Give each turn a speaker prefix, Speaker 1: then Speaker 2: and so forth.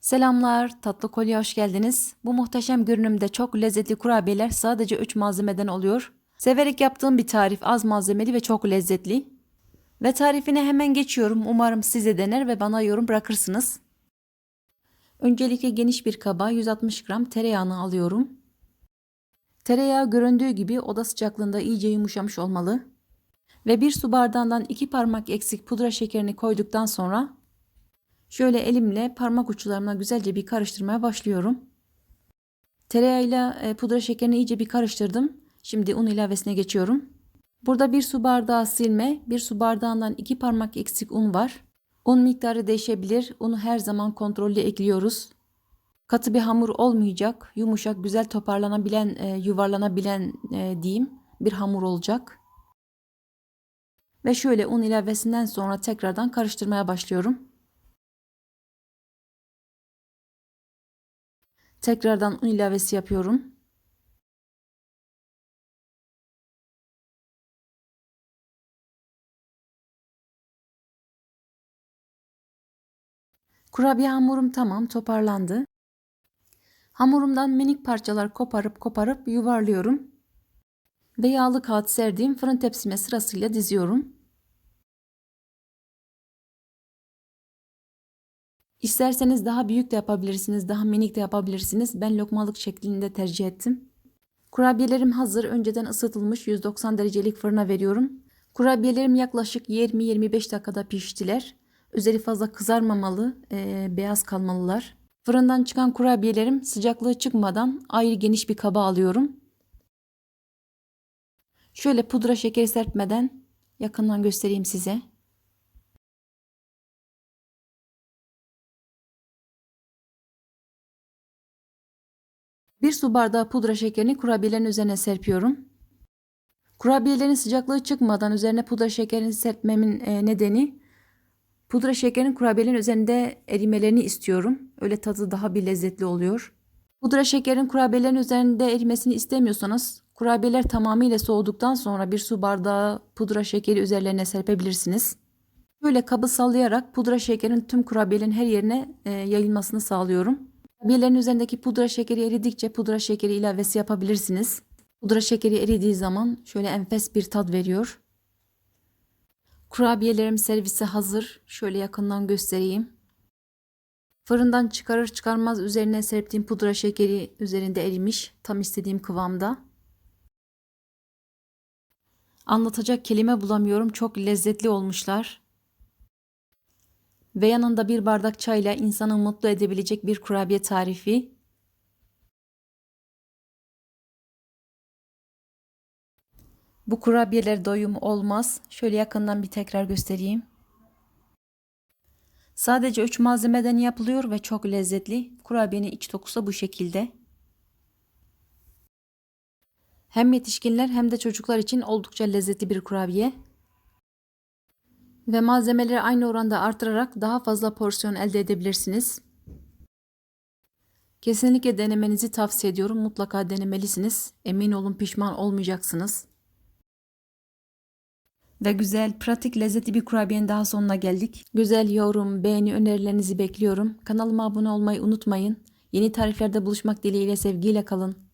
Speaker 1: Selamlar, tatlı kolye hoş geldiniz. Bu muhteşem görünümde çok lezzetli kurabiyeler sadece 3 malzemeden oluyor. Severek yaptığım bir tarif, az malzemeli ve çok lezzetli. Ve tarifine hemen geçiyorum. Umarım size dener ve bana yorum bırakırsınız. Öncelikle geniş bir kaba 160 gram tereyağını alıyorum. Tereyağı göründüğü gibi oda sıcaklığında iyice yumuşamış olmalı. Ve bir su bardağından 2 parmak eksik pudra şekerini koyduktan sonra Şöyle elimle parmak uçlarımla güzelce bir karıştırmaya başlıyorum. Tereyağıyla e, pudra şekerini iyice bir karıştırdım. Şimdi un ilavesine geçiyorum. Burada bir su bardağı silme, bir su bardağından iki parmak eksik un var. Un miktarı değişebilir. Unu her zaman kontrollü ekliyoruz. Katı bir hamur olmayacak. Yumuşak, güzel toparlanabilen, e, yuvarlanabilen e, diyeyim bir hamur olacak. Ve şöyle un ilavesinden sonra tekrardan karıştırmaya başlıyorum. Tekrardan un ilavesi yapıyorum. Kurabiye hamurum tamam toparlandı. Hamurumdan minik parçalar koparıp koparıp yuvarlıyorum. Ve yağlı kağıt serdiğim fırın tepsime sırasıyla diziyorum. İsterseniz daha büyük de yapabilirsiniz, daha minik de yapabilirsiniz. Ben lokmalık şeklinde tercih ettim. Kurabiyelerim hazır. Önceden ısıtılmış 190 derecelik fırına veriyorum. Kurabiyelerim yaklaşık 20-25 dakikada piştiler. Üzeri fazla kızarmamalı, e, beyaz kalmalılar. Fırından çıkan kurabiyelerim sıcaklığı çıkmadan ayrı geniş bir kaba alıyorum. Şöyle pudra şekeri serpmeden yakından göstereyim size. Bir su bardağı pudra şekerini kurabiyelerin üzerine serpiyorum. Kurabiyelerin sıcaklığı çıkmadan üzerine pudra şekerini serpmemin e, nedeni pudra şekerin kurabiyelerin üzerinde erimelerini istiyorum. Öyle tadı daha bir lezzetli oluyor. Pudra şekerin kurabiyelerin üzerinde erimesini istemiyorsanız kurabiyeler tamamıyla soğuduktan sonra bir su bardağı pudra şekeri üzerlerine serpebilirsiniz. Böyle kabı sallayarak pudra şekerin tüm kurabiyelerin her yerine e, yayılmasını sağlıyorum. Kurabiyelerin üzerindeki pudra şekeri eridikçe pudra şekeri ilavesi yapabilirsiniz. Pudra şekeri eridiği zaman şöyle enfes bir tat veriyor. Kurabiyelerim servise hazır. Şöyle yakından göstereyim. Fırından çıkarır çıkarmaz üzerine serptiğim pudra şekeri üzerinde erimiş. Tam istediğim kıvamda. Anlatacak kelime bulamıyorum. Çok lezzetli olmuşlar ve yanında bir bardak çayla insanı mutlu edebilecek bir kurabiye tarifi. Bu kurabiyeler doyum olmaz. Şöyle yakından bir tekrar göstereyim. Sadece 3 malzemeden yapılıyor ve çok lezzetli. Kurabiyenin iç dokusu bu şekilde. Hem yetişkinler hem de çocuklar için oldukça lezzetli bir kurabiye ve malzemeleri aynı oranda artırarak daha fazla porsiyon elde edebilirsiniz. Kesinlikle denemenizi tavsiye ediyorum. Mutlaka denemelisiniz. Emin olun pişman olmayacaksınız. Ve güzel, pratik, lezzetli bir kurabiyenin daha sonuna geldik. Güzel yorum, beğeni önerilerinizi bekliyorum. Kanalıma abone olmayı unutmayın. Yeni tariflerde buluşmak dileğiyle sevgiyle kalın.